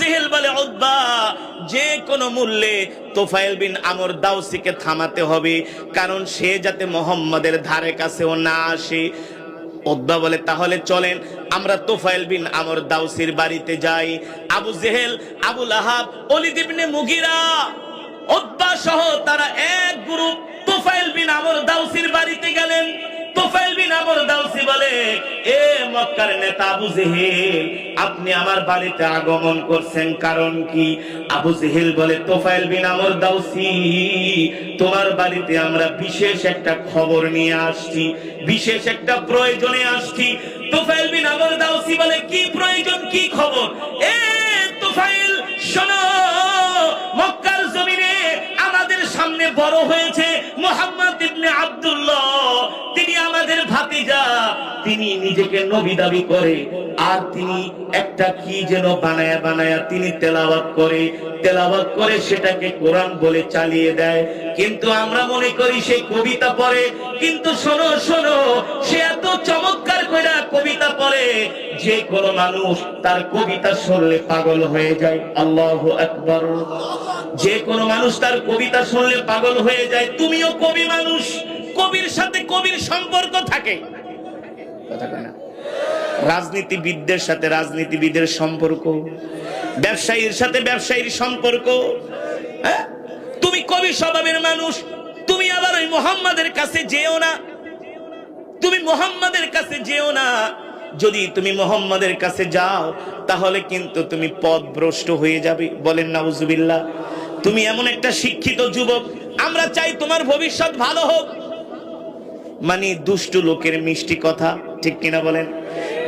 জেহেল বলে যে কোনো মূল্যে তোফাইল বিন আমর দাউসিকে থামাতে হবে, কারণ সে যাতে মোহাম্মদের ধারে কাছেও না আসে। বলে, তাহলে চলেন আমরা তোফাইল বিন আমর দাউসির বাড়িতে যাই। আবু জেহেল আবুল আহাব অলিদ মুগিরা উদ্বা সহ তারা এক গ্রুপ তোফাইল বিন আমর দাউসির বাড়িতে গেলেন। তোফাইল বিন আমর দাউসি বলে, এ মক্কার নেতা আবু জেহেল আপনি আমার বাড়িতে আগমন করছেন কারণ কি? আবু জেহেল বলে তোফাইল বিন আমর দাউসি, তোমার বাড়িতে আমরা বিশেষ একটা খবর নিয়ে আসছি, বিশেষ একটা প্রয়োজনে আসছি। তোফাইল বিন আমর দাউসি বলে, কি প্রয়োজন, কি খবর? এ বড় হয়েছে মোহাম্মদ ইবনে আব্দুল্লাহ। তিনি আমাদের ভাতিজা। তিনি নিজেকে নবী দাবি করে। আর তিনি একটা কি যেন বানায়া বানায়া তিনি তেলাওয়াত করে। তেলাওয়াত করে সেটাকে কোরআন বলে চালিয়ে দেয়। কিন্তু আমরা মনে করি সেই কবিতা পড়ে। কিন্তু শোনো শোনো, সে এত চমৎকার করে কবিতা পড়ে, যে কোনো মানুষ তার কবিতা শুনলে পাগল হয়ে যায়। আল্লাহ আকবর। যে কোনো মানুষ তার কবিতা শুনলে পাগল হয়ে যায়। তুমিও কবি মানুষ। কবির সাথে কবির সম্পর্ক থাকে। কথা না। রাজনীতিবিদদের সাথে রাজনীতিবিদের সম্পর্ক। ব্যবসায়ীর সাথে ব্যবসায়ীর সম্পর্ক। হ্যাঁ? তুমি কবি স্বভাবের মানুষ। তুমি আবার ওই মোহাম্মদের কাছে যেও না। তুমি মোহাম্মদের কাছে যেও না। যদি তুমি মোহাম্মদের কাছে যাও, তাহলে কিন্তু তুমি পথভ্রষ্ট হয়ে যাবে। বলেন নাউজুবিল্লাহ। তুমি এমন একটা শিক্ষিত যুবক, আমরা চাই তোমার ভবিষ্যৎ ভালো হোক। মানে দুষ্টু লোকের মিষ্টি কথা, ঠিক কিনা বলেন?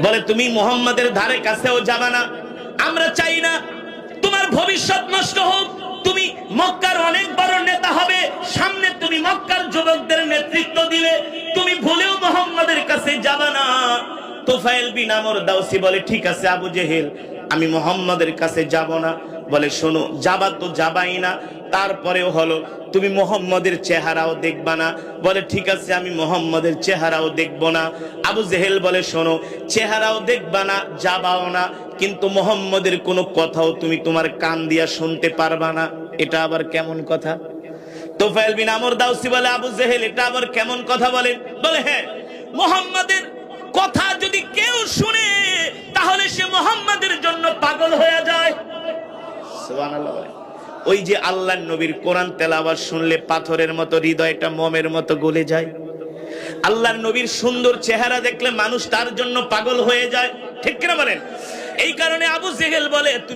বলে, তুমি মোহাম্মদের ধারে কাছেও যাবা না। আমরা চাই না তোমার ভবিষ্যৎ নষ্ট হোক। তুমি মক্কার অনেক বড় নেতা হবে। সামনে তুমি মক্কার যুবকদের নেতৃত্ব দিবে। মোহাম্মদের কাছে যাবা না। তোফাইল বিন আমর দাউসি বলে, ঠিক আছে, আবু জেহেল, আমি মোহাম্মদের কাছে যাব না। বলে, শোনো, যাবা তো যাবাই না। তারপরেও হলো, তুমি মোহাম্মদের চেহারাও দেখবা না। বলে, ঠিক আছে, আমি মোহাম্মদের চেহারাও দেখব না। আবু জেহেল বলে, শোনো, চেহারাও দেখবা না, যাবাও না, কিন্তু মোহাম্মদের কোনো কথাও তুমি তোমার কান দিয়া শুনতে পারবা না। এটা আবার কেমন কথা? তোফাইল বিন আমর দাউসি বলে আবু জেহেল, এটা আবার কেমন কথা বলেন? বলে হ্যাঁ মোহাম্মদের কথা যদি কেউ শুনে, তাহলে সে মোহাম্মদের জন্য পাগল হয়ে যায়। ওই যে আল্লাহ নবীর কোরআন তেলাওয়াত শুনলে পাথরের মতো, হৃদয়টা মমের মতো গলে যায়। আল্লাহর নবীর সুন্দর চেহারা দেখলে মানুষ তার জন্য পাগল হয়ে যায়। ঠিক কিনা বলেন? এই কারণে আবু জেহেল বলে